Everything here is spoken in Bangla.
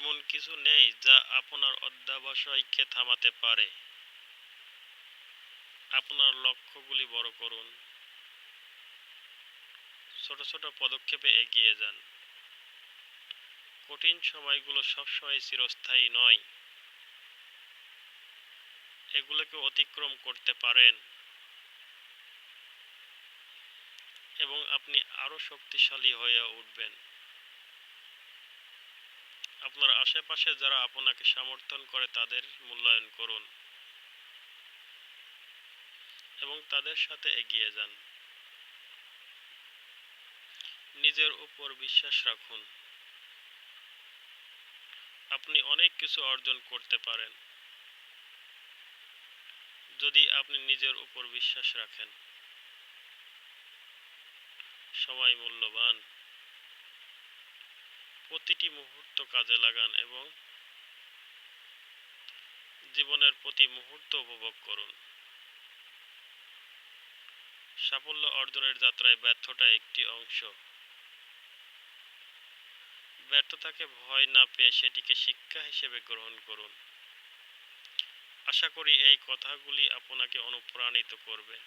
এমন কিছু নেই যা আপনার অধ্যবসায়কে থামাতে পারে। আপনার লক্ষ্যগুলি বড় করুন। ছোট ছোট পদক্ষেপে এগিয়ে যান। কঠিন সময়গুলো সবসময় চিরস্থায়ী নয়। এগুলোকে অতিক্রম করতে পারেন। এবং আপনি আরও শক্তিশালী হয়ে উঠবেন। আপনার আশেপাশে যারা আপনাকে সমর্থন করে তাদের মূল্যায়ন করুন। এবং তাদের সাথে এগিয়ে যান। নিজের উপর বিশ্বাস রাখুন। আপনি অনেক কিছু অর্জন করতে পারেন। যদি আপনি নিজের উপর বিশ্বাস রাখেন। সময় মূল্যবান। প্রতিটি মুহূর্ত কাজে লাগান এবং জীবনের প্রতি মুহূর্ত উপভোগ করুন। সাফল্য অর্জনের যাত্রায় ব্যর্থতা একটি অংশ। ব্যর্থতাকে ভয় না পেয়ে সেটিকে শিক্ষা হিসেবে গ্রহণ করুন। আশা করি এই কথাগুলি আপনাকে অনুপ্রাণিত করবে।